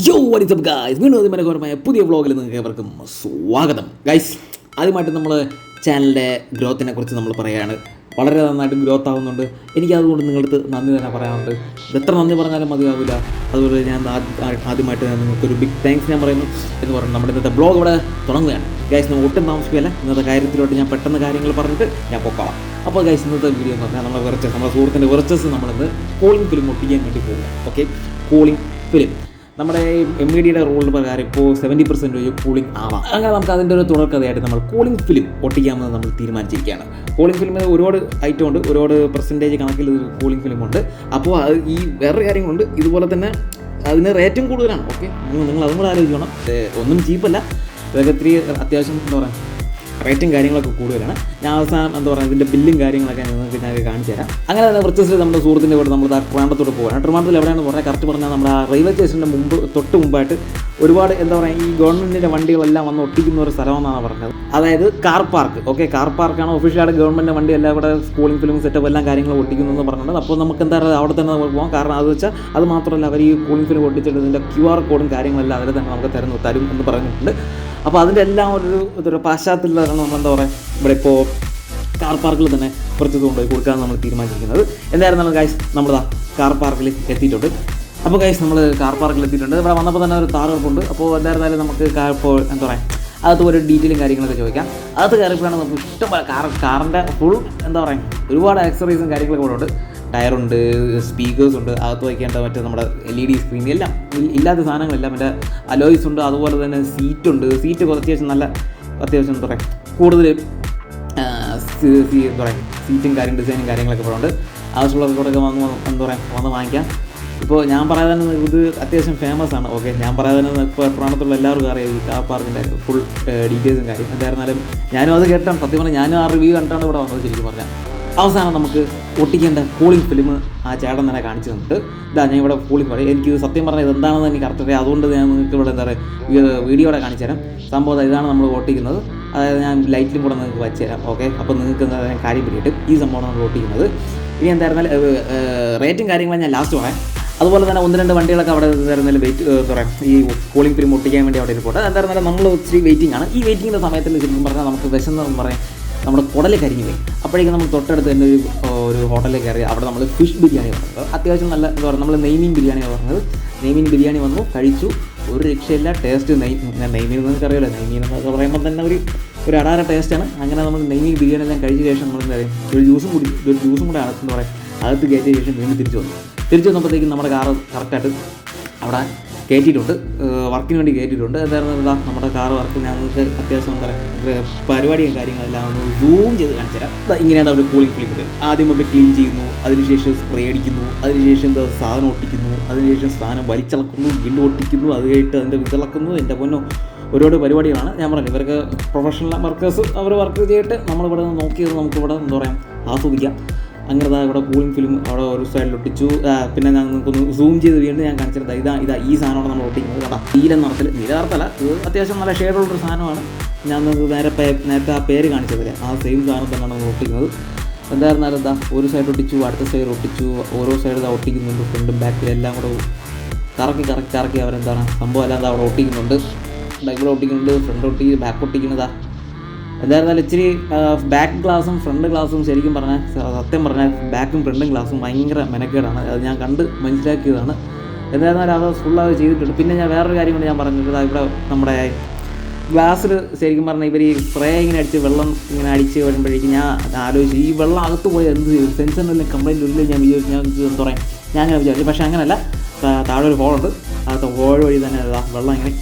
യോ WhatsApp guys വീണ്ടും അതിമനോഹരമായ പുതിയ വ്ളോഗിൽ നിങ്ങൾക്ക് ഏവർക്കും സ്വാഗതം. ഗൈസ് ആദ്യമായിട്ട് നമ്മൾ ചാനലിന്റെ ഗ്രോത്തിനെ കുറിച്ച് നമ്മൾ പറയുകയാണ്. വളരെ നന്നായിട്ട് ഗ്രോത്ത് ആവുന്നുണ്ട്. എനിക്ക് അതുകൊണ്ട് നിങ്ങളടുത്ത് നന്ദി തന്നെ പറയാനുണ്ട്. എത്ര നന്ദി പറഞ്ഞാലും മതിയാവില്ല. അതുപോലെ ഞാൻ ആദ്യ- ആദ്യമായിട്ട് നിങ്ങൾക്കൊരു ബിഗ് താങ്ക്സ് ഞാൻ പറയുന്നു എന്ന് പറഞ്ഞു നമ്മുടെ ഇന്നത്തെ ബ്ലോഗ് ഇവിടെ തുടങ്ങുകയാണ്. ഗൈസ് നമ്മൾ ഒട്ടും താമസിക്കുകയല്ല. ഇന്നത്തെ കാര്യത്തിലോട്ട് ഞാൻ പെട്ടെന്ന് കാര്യങ്ങൾ പറഞ്ഞിട്ട് ഞാൻ പൊക്കോളാം. അപ്പോൾ ഗൈസ് ഇന്നത്തെ വീഡിയോ എന്ന് പറഞ്ഞാൽ നമ്മളെ വെറച്ചസ് നമ്മുടെ സുഹൃത്തിന്റെ വെറച്ചസ് നമ്മളിന്ന് കോളിംഗ് ഫിലിം ഒട്ടിക്കാൻ വേണ്ടി പോകുക ഓക്കെ കോളിംഗ് ഫിലിം നമ്മുടെ എം ഇ ഡിയുടെ റൂളിന് പ്രകാരം ഇപ്പോൾ സെവന്റി പെർസെന്റേജ് കൂളിംഗ് ആവാം. അങ്ങനെ നമുക്ക് അതിന്റെ ഒരു തുടർക്കഥയായിട്ട് നമ്മൾ കൂളിംഗ് ഫിലിം ഒട്ടിക്കാമെന്ന് നമ്മൾ തീരുമാനിച്ചിരിക്കുകയാണ്. കൂളിംഗ് ഫിലിമിൽ ഒരുപാട് ഐറ്റം ഉണ്ട് ഒരുപാട് പെർസെന്റേജ് കണക്കിൽ കൂളിംഗ് ഫിലിം ഉണ്ട്. അപ്പോൾ അത് ഈ വേറെ കാര്യങ്ങളുണ്ട്. ഇതുപോലെ തന്നെ അതിന് റേറ്റും കൂടുതലാണ്. ഓക്കെ നിങ്ങൾ അതും കൂടെ ആലോചിക്കണം ഒന്നും ചീപ്പല്ല ഇതൊക്കെ ഇത്തിരി അത്യാവശ്യം എന്താ പറയുക റേറ്റും കാര്യങ്ങളൊക്കെ കൂടുതലാണ്. ഞാൻ അവസാനം എന്താ പറയുക ഇതിന്റെ ബില്ലും കാര്യങ്ങളൊക്കെ നിങ്ങൾക്ക് ഞാൻ കാണിച്ചു തരാം. അങ്ങനെ തന്നെ പ്രത്യേകിച്ച് നമ്മുടെ സുഹൃത്തിന്റെ കൂടെ നമ്മൾ ട്രിവാൻഡത്തോട്ട് പോകാൻ ട്രിവാൻഡത്തിൽ എവിടെയാണ് പറഞ്ഞാൽ കറക്റ്റ് പറഞ്ഞാൽ നമ്മുടെ റെയിൽവേ സ്റ്റേഷന്റെ മുമ്പ് തൊട്ട് മുമ്പായിട്ട് ഒരുപാട് എന്താ പറയുക ഈ ഗവൺമെന്റിന്റെ വണ്ടികളെല്ലാം വന്ന് ഒട്ടിക്കുന്ന ഒരു സ്ഥലമെന്നാണ് പറഞ്ഞത്. അതായത് കാർ പാർക്ക് ഓക്കെ കാർ പാർക്കാണ് ഒഫീഷ്യലായിട്ട് ഗവൺമെന്റിന്റെ വണ്ടി എല്ലാം ഇവിടെ സ്കൂളിംഗ് ഫിലിം സെറ്റപ്പ് എല്ലാം കാര്യങ്ങളും ഒട്ടിക്കുന്നതെന്ന് പറഞ്ഞിട്ടുണ്ട്. അപ്പോൾ നമുക്ക് എന്താ പറയുക അവിടെ തന്നെ നമുക്ക് പോകാം കാരണം അത് വെച്ചാൽ അത് മാത്രമല്ല അവർ ഈ കൂളിംഗ് ഫിലിം ഒട്ടിച്ചിട്ട് ഇതിന്റെ ക്യു ആർ കോഡും കാര്യങ്ങളെല്ലാം അതിൽ തന്നെ നമുക്ക് തരുന്നു തരും എന്ന് പറഞ്ഞിട്ടുണ്ട്. അപ്പോൾ അതിന്റെ എല്ലാം ഒരു ഇതൊരു പാശ്ചാത്യത്തിലാണ് നമ്മൾ എന്താ പറയുക ഇവിടെ ഇപ്പോൾ കാർ പാർക്കിൽ തന്നെ കുറച്ച് കൊണ്ടുപോയി കൊടുക്കാൻ നമ്മൾ തീരുമാനിച്ചിരിക്കുന്നത്. എന്തായിരുന്നാലും ഗൈസ് നമ്മൾ കാർ പാർക്കിൽ എത്തിയിട്ടുണ്ട്. അപ്പോൾ ഗൈസ് നമ്മൾ കാർ പാർക്കിൽ എത്തിയിട്ടുണ്ട്. ഇവിടെ വന്നപ്പോൾ തന്നെ ഒരു താറ് കുഴപ്പമുണ്ട് അപ്പോൾ എന്തായിരുന്നാലും നമുക്ക് കാർ ഇപ്പോൾ എന്താ പറയുക അകത്ത് ഒരു ഡീറ്റെയിലും കാര്യങ്ങളൊക്കെ ചോദിക്കാം. അകത്ത് കയറിയപ്പോഴാണ് നമുക്ക് ഇഷ്ടംപോലെ കാർ കാറിന്റെ ഫുൾ എന്താ പറയുക ഒരുപാട് ആക്സറീസും കാര്യങ്ങളൊക്കെ ഉണ്ട്. ടയറുണ്ട് സ്പീക്കേഴ്സ് ഉണ്ട് അകത്ത് വയ്ക്കേണ്ട മറ്റേ നമ്മുടെ എൽ ഇ ഡി സ്ക്രീൻ എല്ലാം ഇല്ലാത്ത സാധനങ്ങളെല്ലാം മറ്റേ അലോയ്സ് ഉണ്ട് അതുപോലെ തന്നെ സീറ്റുണ്ട് സീറ്റ് അത്യാവശ്യം നല്ല അത്യാവശ്യം എന്താ പറയുക കൂടുതൽ എന്താ പറയുക സീറ്റും കാര്യം ഡിസൈനും കാര്യങ്ങളൊക്കെ ഇവിടെ ഉണ്ട്. ആവശ്യമുള്ളവർക്കൊക്കെ വന്ന് എന്താ പറയുക വന്ന് വാങ്ങിക്കാം. ഇപ്പോൾ ഞാൻ പറയാതെ ഇത് അത്യാവശ്യം ഫേമസ് ആണ്. ഓക്കെ ഞാൻ പറയാതെ ഇപ്പോൾ എറണാകുളത്തുള്ള എല്ലാവർക്കും അറിയാം ഈ കാർ പാർക്കിന്റെ ഫുൾ ഡീറ്റെയിൽസും കാര്യം എന്തായിരുന്നാലും ഞാനും അത് കേട്ടാണ് സത്യം പറഞ്ഞാൽ ഞാനും ആ റിവ്യൂ കണ്ടാണ് ഇവിടെ വന്നത് ശരിക്കും പറഞ്ഞാൽ അവസാനം നമുക്ക് ഒട്ടിക്കേണ്ട കൂളിംഗ് ഫിലിം ആ ചേട്ടൻ തന്നെ കാണിച്ചു തന്നിട്ട്. ഇതാ ഞാൻ ഇവിടെ കൂളിംഗ് പറയും എനിക്ക് സത്യം പറഞ്ഞാൽ ഇതെന്താണെന്ന് എനിക്ക് കറക്റ്റ് അറിയാം അതുകൊണ്ട് ഞാൻ നിങ്ങൾക്ക് ഇവിടെ എന്താ പറയുക വീഡിയോടെ കാണിച്ചു തരാം. സംഭവം ഇതാണ് നമ്മൾ ഒട്ടിക്കുന്നത്. അതായത് ഞാൻ ലൈറ്റിലും കൂടെ നിങ്ങൾക്ക് വച്ചു തരാം. ഓക്കെ അപ്പോൾ നിങ്ങൾക്ക് എന്താ പറയുക കാര്യം പിടിയിട്ട് ഈ സംഭവമാണ് നമ്മൾ ഒട്ടിക്കുന്നത്. ഇനി എന്തായിരുന്നാലും റേറ്റും കാര്യങ്ങളും ഞാൻ ലാസ്റ്റ് പറയാം അതുപോലെ തന്നെ ഒന്ന് രണ്ട് വണ്ടികളൊക്കെ അവിടെ എന്തായിരുന്നാലും വെയിറ്റ് പറയാം ഈ കൂളിംഗ് ഫിലിം ഒട്ടിക്കാൻ വേണ്ടി അവിടെ ഇരിപ്പോട്ടെ എന്തായിരുന്നാലും നമ്മൾ ഒത്തിരി വെയിറ്റിംഗ് ആണ്. ഈ വെയിറ്റിങ്ങിന്റെ സമയത്തിൽ ശരിക്കും പറഞ്ഞാൽ നമുക്ക് വിശന്ന് പറയാം. നമ്മുടെ കുടൽ കരിഞ്ഞു പോയി. അപ്പോഴേക്കും നമ്മൾ തൊട്ടടുത്ത് തന്നെ ഒരു ഒരു ഹോട്ടലിൽ കയറി അവിടെ നമ്മൾ ഫിഷ് ബിരിയാണി പറഞ്ഞത് അത്യാവശ്യം നല്ല എന്താ പറയുക നമ്മൾ നെയ്മീൻ ബിരിയാണി പറഞ്ഞത്. നെയ്മീൻ ബിരിയാണി വന്നു കഴിച്ചു. ഒരു രക്ഷയില്ല ടേസ്റ്റ് നെയ് നെയ്മീൻ എന്ന് അറിയില്ല അറിയാലോ നെയ്മീൻ എന്നൊക്കെ പറയുമ്പോൾ തന്നെ ഒരു ഒരു അടാര ടേസ്റ്റാണ് അങ്ങനെ നമ്മൾ നെയ്മീൻ ബിരിയാണി എല്ലാം കഴിച്ച ശേഷം നമ്മൾ എന്താ പറയുക ഒരു ജ്യൂസും കൂടി ഒരു ജ്യൂസും കൂടെ അടച്ചെന്ന് പറയാം അകത്ത് കയറ്റിയ ശേഷം വീണ്ടും തിരിച്ചു വന്നു. തിരിച്ചു വന്നപ്പോഴത്തേക്കും നമ്മുടെ കാറ് കറക്റ്റായിട്ട് അവിടെ കയറ്റിയിട്ടുണ്ട് വർക്കിന് വേണ്ടി കയറ്റിയിട്ടുണ്ട് എന്തായിരുന്നു? ഇതാ നമ്മുടെ കാർ വർക്ക് ഞങ്ങൾക്ക് അത്യാവശ്യം പരിപാടിയും കാര്യങ്ങളെല്ലാം ഒന്ന് സൂം ചെയ്ത് കാണിച്ചു തരാം. ഇങ്ങനെയാണ് അവർ കൂളിംഗ് ഫിലിം ആദ്യം നമ്മൾ ക്ലീൻ ചെയ്യുന്നു അതിനുശേഷം സ്പ്രേ അടിക്കുന്നു അതിനുശേഷം എന്താ സാധനം ഒട്ടിക്കുന്നു അതിനുശേഷം സാധനം വലിച്ചിളക്കുന്നു വീണ്ടും ഒട്ടിക്കുന്നു അത് കഴിഞ്ഞിട്ട് അതിന്റെ വിതിളക്കുന്നു. എന്റെ പൊന്നോ ഒരുപാട് പരിപാടികളാണ്. ഞാൻ പറഞ്ഞു ഇവർക്ക് പ്രൊഫഷണൽ വർക്കേഴ്സ് അവർ വർക്ക് ചെയ്തിട്ട് നമ്മളിവിടെ നോക്കിയത് നമുക്കിവിടെ എന്താ പറയുക ആസ്വദിക്കാം. അങ്ങനെ ദാ ഇവിടെ കൂളിംഗ് ഫിലിം അവിടെ ഒരു സൈഡിൽ ഒട്ടിച്ചു. പിന്നെ ഞാൻ നിങ്ങൾക്കൊന്ന് സൂം ചെയ്ത് വീണ്ടും ഞാൻ കാണിച്ചിരുന്നത് ഇതാ ഇതാ ഈ സാധനമാണ് നമ്മൾ ഒട്ടിക്കുന്നത് കേട്ടോ നീല നിറത്തിൽ നീല അത്യാവശ്യം നല്ല ഷെയ്ഡുള്ളൊരു സാധനമാണ്. ഞാൻ നിങ്ങൾക്ക് നേരെ നേരത്തെ ആ പേര് കാണിച്ചതില്ലേ ആ സെയിം സാധനം തന്നെയാണ് നമ്മൾ ഒട്ടിക്കുന്നത്. എന്തായിരുന്നാലും എന്താ ഒരു സൈഡ് ഒട്ടിച്ചു അടുത്ത സൈഡ് ഒട്ടിച്ചു. ഓരോ സൈഡ് ഇതാ ഒട്ടിക്കുന്നുണ്ട് ഫ്രണ്ടും ബാക്കിലും എല്ലാം കൂടെ കറക്കി കറക്കി കറക്കി അവരെന്താണ് സംഭവം എല്ലാം അവിടെ ഒട്ടിക്കുന്നുണ്ട്. ബാക്കിൽ ഒട്ടിക്കുന്നുണ്ട് ഫ്രണ്ട് ഒട്ടി ബാക്ക് ഒട്ടിക്കുന്നതാ എന്തായിരുന്നാലും ഇച്ചിരി ബാക്ക് ഗ്ലാസും ഫ്രണ്ട് ഗ്ലാസും ശരിക്കും പറഞ്ഞാൽ സത്യം പറഞ്ഞാൽ ബാക്കും ഫ്രണ്ടും ഗ്ലാസും ഭയങ്കര മെനക്കേടാണ്. അത് ഞാൻ കണ്ട് മനസ്സിലാക്കിയതാണ്. എന്തായിരുന്നാലും അത് അത് ചെയ്തിട്ടുണ്ട്. പിന്നെ ഞാൻ വേറൊരു കാര്യം കൂടി ഞാൻ പറഞ്ഞിട്ട് ഇവിടെ നമ്മുടെ ഗ്ലാസ്സിൽ ശരിക്കും പറഞ്ഞാൽ ഇവർ ഈ സ്പ്രേ ഇങ്ങനെ അടിച്ച് വെള്ളം ഇങ്ങനെ അടിച്ച് വരുമ്പോഴേക്കും ഞാൻ ആലോചിച്ചു ഈ വെള്ളം അകത്ത് പോയി എന്ത് ചെയ്യും? സെൻസറിനെല്ലാം കംപ്ലൈന്റ് ഉള്ളിൽ ഞാൻ വിചാരിച്ചു ഞാൻ എന്താ ഞാൻ അങ്ങനെ വിചാരിച്ചു. പക്ഷേ അങ്ങനെയല്ല താഴെ ഒരു ഹോളുണ്ട് അകത്ത് ഹോൾ വഴി തന്നെ വെള്ളം ഇങ്ങനെ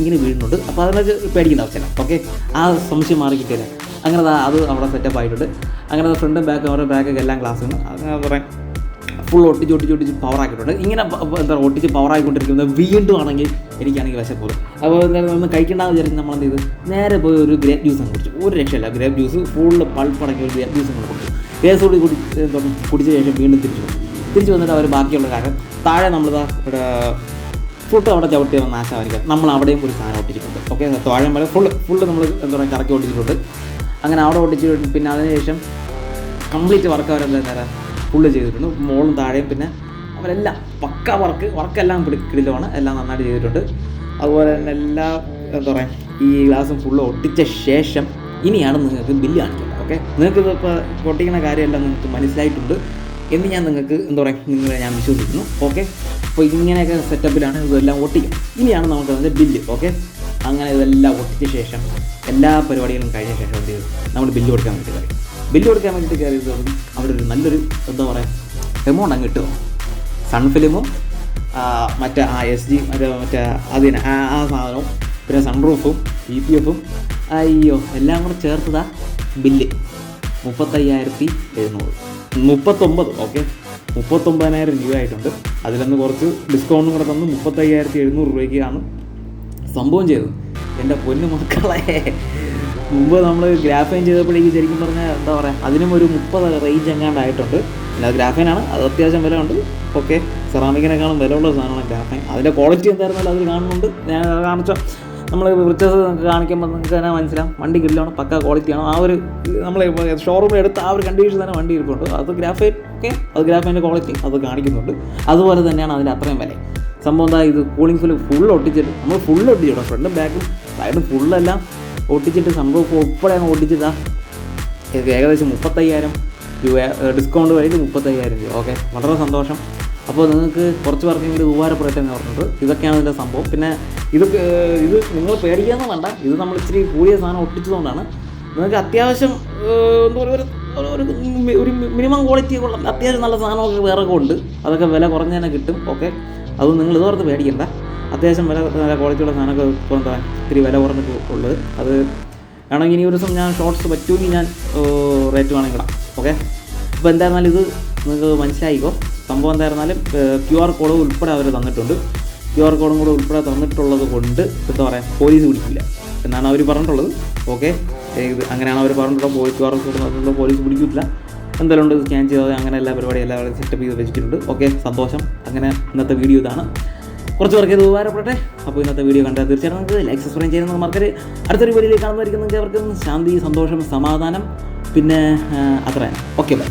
ഇങ്ങനെ വീഴുന്നുണ്ട്. അപ്പോൾ അതിനൊക്കെ പേടിക്കുന്ന ആവശ്യമില്ല. ഓക്കെ ആ സംശയം മാറി കിട്ടിയില്ല അങ്ങനെ അത് അവിടെ സെറ്റപ്പ് ആയിട്ടുണ്ട്. അങ്ങനെ ഫ്രണ്ടും ബാക്കും അവരുടെ ബാക്കൊക്കെ എല്ലാം ക്ലാസ്സുണ്ട് അങ്ങനെ പറയാം ഫുൾ ഒട്ടിച്ച് ഒട്ടിച്ച് ഒട്ടിച്ച് പവർ ആക്കിയിട്ടുണ്ട്. ഇങ്ങനെ എന്താ ഒട്ടിച്ച് പവർ ആയിക്കൊണ്ടിരിക്കുന്നത് വീണ്ടും ആണെങ്കിൽ എനിക്കാണെങ്കിൽ വിശപ്പ് അപ്പോൾ എന്തായാലും ഒന്ന് കഴിക്കേണ്ട വിചാരിച്ച് നമ്മൾ എന്ത് ചെയ്തു? നേരെ പോയി ഒരു ഗ്രേപ്പ് ജ്യൂസ് അങ്ങ് കുടിച്ചു. ഒരു രക്ഷയില്ല. ഗ്രേപ്പ് ജ്യൂസ് ഫുള്ള് പൾപ്പടക്കി ഒരു ഗ്രേപ്പ് ജ്യൂസ് അങ്ങ് കുടിച്ചു. ഗ്രേസ് കൂടി കുടി കുടിച്ച ശേഷം വീണ്ടും തിരിച്ചു തിരിച്ചു വന്നിട്ട് അവർ ബാക്കിയുള്ള കാര്യം. താഴെ നമ്മളിതാ ഇവിടെ ഫുഡ് അവിടെ ചവിട്ടി നാശമായിരിക്കും. നമ്മൾ അവിടെയും ഒരു സാധനം ഒട്ടിച്ചിട്ടുണ്ട്. ഓക്കെ താഴെ വരെ ഫുൾ ഫുള്ള് നമ്മൾ എന്താ പറയുക കറക്കി ഒട്ടിച്ചിട്ടുണ്ട്. അങ്ങനെ അവിടെ ഒട്ടിച്ചിട്ടുണ്ട് പിന്നെ അതിനുശേഷം കംപ്ലീറ്റ് വർക്ക് അവരെന്താ നേരം ഫുള്ള് ചെയ്തിട്ടുണ്ട്. മോളും താഴെയും പിന്നെ അവരെല്ലാം പക്ക വർക്ക് വർക്കെല്ലാം കിടിലമാണ്. എല്ലാം നന്നായിട്ട് ചെയ്തിട്ടുണ്ട്. അതുപോലെ തന്നെ എല്ലാ എന്താ പറയുക ഈ ഗ്ലാസും ഫുള്ള് ഒട്ടിച്ച ശേഷം ഇനിയാണ് നിങ്ങൾക്ക് ബില്ല് കാണിക്കുന്നത് ഓക്കെ നിങ്ങൾക്ക് ഇപ്പോൾ പൊട്ടിക്കുന്ന കാര്യമെല്ലാം നിങ്ങൾക്ക് മനസ്സിലായിട്ടുണ്ട്. എന്ന് ഞാൻ നിങ്ങൾക്ക് എന്താ പറയുക നിങ്ങളെ ഞാൻ വിശ്വസിക്കുന്നു. ഓക്കെ അപ്പോൾ ഇങ്ങനെയൊക്കെ സെറ്റപ്പിലാണ് ഇതെല്ലാം ഒട്ടിക്കും. ഇനിയാണ് നമുക്ക് അതിന്റെ ബില്ല് ഓക്കെ അങ്ങനെ ഇതെല്ലാം ഒട്ടിച്ച ശേഷം എല്ലാ പരിപാടികളും കഴിഞ്ഞ ശേഷം എന്ത് നമ്മൾ ബില്ല് കൊടുക്കാൻ വേണ്ടി കയറി. ബില്ല് കൊടുക്കാൻ വേണ്ടിയിട്ട് കയറിയത് അവിടെ ഒരു നല്ലൊരു എന്താ പറയുക എമൗണ്ട് അങ്ങ് കിട്ടുമോ സൺ ഫിലിമും മറ്റേ ആ എസ് ജി മറ്റേ മറ്റേ അതിന് ആ സാധനവും പിന്നെ സൺറൂഫും ഇ പി എഫും അയ്യോ എല്ലാം കൂടെ ചേർത്തതാ ബില്ല് മുപ്പത്തയ്യായിരത്തി എഴുന്നൂറ്. മുപ്പത്തൊമ്പത് ഓക്കെ മുപ്പത്തൊമ്പതിനായിരം രൂപ ആയിട്ടുണ്ട് അതിലൊന്ന് കുറച്ച് ഡിസ്കൗണ്ടും കൂടെ തന്ന് മുപ്പത്തയ്യായിരത്തി എഴുന്നൂറ് രൂപയ്ക്കാണ് സംഭവം ചെയ്തത്. എന്റെ പൊന്നു മക്കളെ മുമ്പ് നമ്മൾ ഗ്രാഫൈൻ ചെയ്തപ്പോഴേക്ക് ശരിക്കും പറഞ്ഞാൽ എന്താ പറയുക അതിനും ഒരു മുപ്പത് റേഞ്ച് എങ്ങാണ്ടായിട്ടുണ്ട് പിന്നെ അത് ഗ്രാഫൈനാണ് അത് അത്യാവശ്യം വില ഉണ്ട് ഓക്കെ സെറാമിക്കിനേക്കാളും വിലയുള്ള സാധനമാണ് ഗ്രാഫൈൻ അതിന്റെ ക്വാളിറ്റി എന്തായിരുന്നാലും അതിൽ കാണുന്നുണ്ട്. ഞാൻ കാണിച്ച. നമ്മൾ റിച്ചേഴ്സ് നിങ്ങൾക്ക് കാണിക്കുമ്പോൾ നിങ്ങൾക്ക് തന്നെ മനസ്സിലാവും. വണ്ടി ഗ്രില്ലാണ് പക്ക ക്വാളിറ്റിയാണ് ആ ഒരു നമ്മൾ ഷോറൂമിൽ എടുത്ത ആ ഒരു കണ്ടീഷൻ തന്നെ വണ്ടി ഇരിപ്പുണ്ട്. അത് ഗ്രാഫൈറ്റ് ഓക്കെ അത് ഗ്രാഫൈന്റെ ക്വാളിറ്റി അത് കാണിക്കുന്നുണ്ട്. അതുപോലെ തന്നെയാണ് അതിന്റെ അത്രയും വില സംഭവം എന്താ? ഇത് കൂളിംഗ് ഫുൾ ഫുൾ ഒട്ടിച്ചിട്ട് നമ്മൾ ഫുൾ ഒട്ടിച്ചിട്ടോ? ഫ്രണ്ടും ബാക്കും സൈഡും ഫുള്ളെല്ലാം ഒട്ടിച്ചിട്ട് സംഭവം ഉൾപ്പെടെ അങ്ങ് ഒട്ടിച്ചിട്ടാ. ഏകദേശം മുപ്പത്തയ്യായിരം രൂപ ഡിസ്കൗണ്ട് വഴി മുപ്പത്തയ്യായിരം രൂപ ഓക്കെ വളരെ സന്തോഷം. അപ്പോൾ നിങ്ങൾക്ക് കുറച്ച് പേർക്കെങ്കിലും ഉപകാരപ്പെടട്ടെ എന്ന് പറഞ്ഞിട്ട് ഇതൊക്കെയാണ് ഇതിന്റെ സംഭവം. പിന്നെ ഇത് ഇത് നിങ്ങൾ പേടിക്കാന്ന് വേണ്ട. ഇത് നമ്മൾ ഇച്ചിരി കൂടിയ സാധനം ഒട്ടിച്ചതുകൊണ്ടാണ്. നിങ്ങൾക്ക് അത്യാവശ്യം എന്താ പറയുക ഒരു- ഒരു മിനിമം ക്വാളിറ്റി ഉള്ള അത്യാവശ്യം നല്ല സാധനമൊക്കെ വേറെ ഉണ്ട്. അതൊക്കെ വില കുറഞ്ഞതന്നെ കിട്ടും. ഓക്കെ അത് നിങ്ങൾ ഇതോർത്ത് പേടിക്കണ്ട. അത്യാവശ്യം വില നല്ല ക്വാളിറ്റിയുള്ള സാധനമൊക്കെ ഇപ്പോൾ എന്താ ഇത്തിരി വില കുറഞ്ഞിട്ട് ഉള്ളത്. അത് വേണമെങ്കിൽ ഇനി ഒരു ദിവസം ഞാൻ ഷോർട്സ് പറ്റുമെങ്കിൽ ഞാൻ റേറ്റ് വേണമെങ്കിൽ ഇടാം. ഓക്കെ അപ്പോൾ എന്തായിരുന്നാലും ഇത് നിങ്ങൾക്ക് മനസ്സിലായിക്കോ? സംഭവം എന്തായിരുന്നാലും ക്യു ആർ കോഡ് ഉൾപ്പെടെ അവർ തന്നിട്ടുണ്ട്. ക്യു ആർ കോഡും കൂടെ ഉൾപ്പെടെ തന്നിട്ടുള്ളത് കൊണ്ട് എന്താ പറയുക പോലീസ് പിടിക്കില്ല. എന്നാണ് അവർ പറഞ്ഞിട്ടുള്ളത്. ഓക്കെ അങ്ങനെയാണ് അവർ പറഞ്ഞിട്ടുള്ളത്. ക്യു ആർ കോഡ് തന്നിട്ടുള്ളത്. പോലീസ് പിടിക്കില്ല എന്തായാലും ഉണ്ട് സ്കാൻ ചെയ്യാതെ അങ്ങനെ എല്ലാ പരിപാടിയും എല്ലാവരും സെറ്റപ്പ് ചെയ്ത് വെച്ചിട്ടുണ്ട്. ഓക്കെ സന്തോഷം. അങ്ങനെ ഇന്നത്തെ വീഡിയോ ഇതാണ്. കുറച്ച് പേർക്ക് ഇത് ഉപകാരപ്പെടട്ടെ. അപ്പോൾ ഇന്നത്തെ വീഡിയോ കണ്ടാൽ തീർച്ചയായിട്ടും നിങ്ങൾക്ക് ലൈക്ക് സബ്സ്ക്രൈബ് ചെയ്യുന്ന മറക്കരുത്. അടുത്തൊരു വീഡിയോയിൽ കാണുന്നതായിരിക്കും നിങ്ങൾക്ക് ശാന്തി സന്തോഷം സമാധാനം. പിന്നെ അത്രയാണ് അത്ര. Okay bye